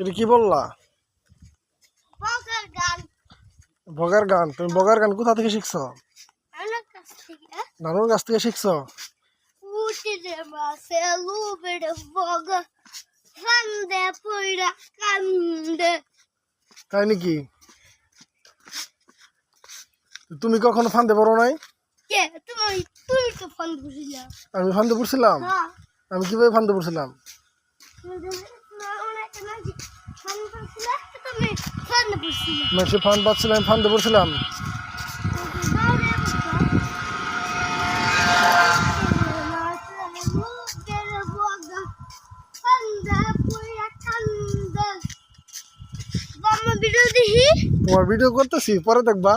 এটা কি বললা? বগার গান। তুমি বগার গান কোথা থেকে শিখছো? নানুর কাছ থেকে। শিখছো? তাই নাকি? তুমি কখনো ফান্দে পড়ো নাই? আমি ফান্দে পড়ছিলাম? হ্যাঁ। আমি কীভাবে ফান্দে পড়ছিলাম? তুমি ফোন বুঝিলা মানুষে ফান পাচ্ছিলাম ফান্দে পড়ছিলাম? তোমার ভিডিও করতেছি পরে দেখবা।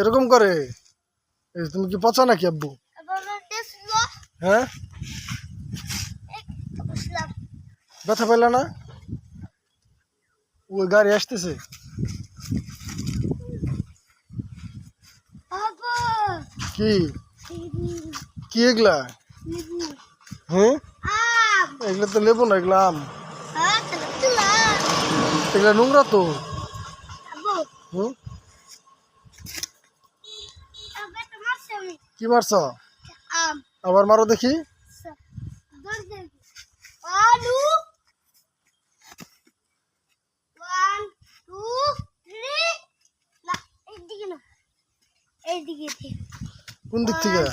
এরকম করে। তুমি কি পচা নাকি আব্বু? হ্যাঁ? ব্যথা পাইলা না? ওই গাড়ি আসতেছে। কি? কি এগুলা? হ্যাঁ? এগুলা তো লেবু না এগুলা আম। এগুলা নোংরা তো। হুম কি মারছ? আবার মারো দেখি। কোন দিক থেকে?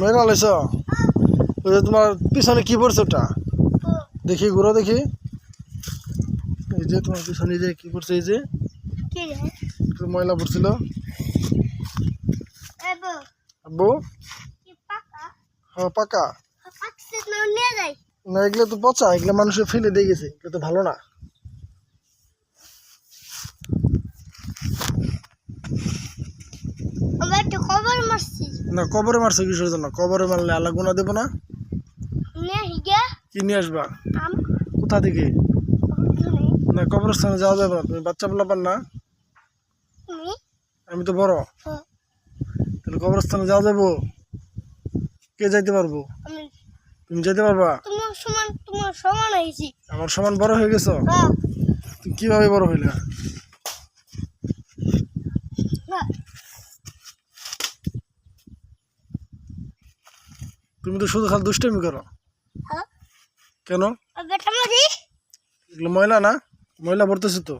মেরা লাইছ ওই যে তোমার পিছনে কি পড়ছে ওটা? দেখি ঘুরো দেখি। এই যে তোমার পিছনে যে কি পড়ছে এই যে? ময়লা পড়ছিল। আব্বু পাকা? হ্যাঁ পাকা। না এগুলো তো পচা এগুলো মানুষের ফেলে দিয়ে গেছে এগুলো তো ভালো না। কবরে মারছে। কিসের জন্য? কবরে মারলে আল্লাহ গুণা দেবো না? কি নিয়ে আসবা? কোথা থেকে? না কবরস্থানে যাওয়া যাবে না তুমি বাচ্চা বলা পার না। আমি তো বড়। হ্যাঁ, তাহলে কবরস্থানে যাওয়া যাব? কে যাইতে পারব? তুমি যেতে পারবা? তোমার সমান তোমার সমান হয়েছি। আমার সমান বড় হয়ে গেছো? হ্যাঁ। তুমি কীভাবে বড় হইলা? হ্যাঁ। তুমি তো শুধু খালি দুষ্টামি করো। হ্যাঁ। কেন? এগুলো ময়লা না? ময়লা পড়তেছে তো।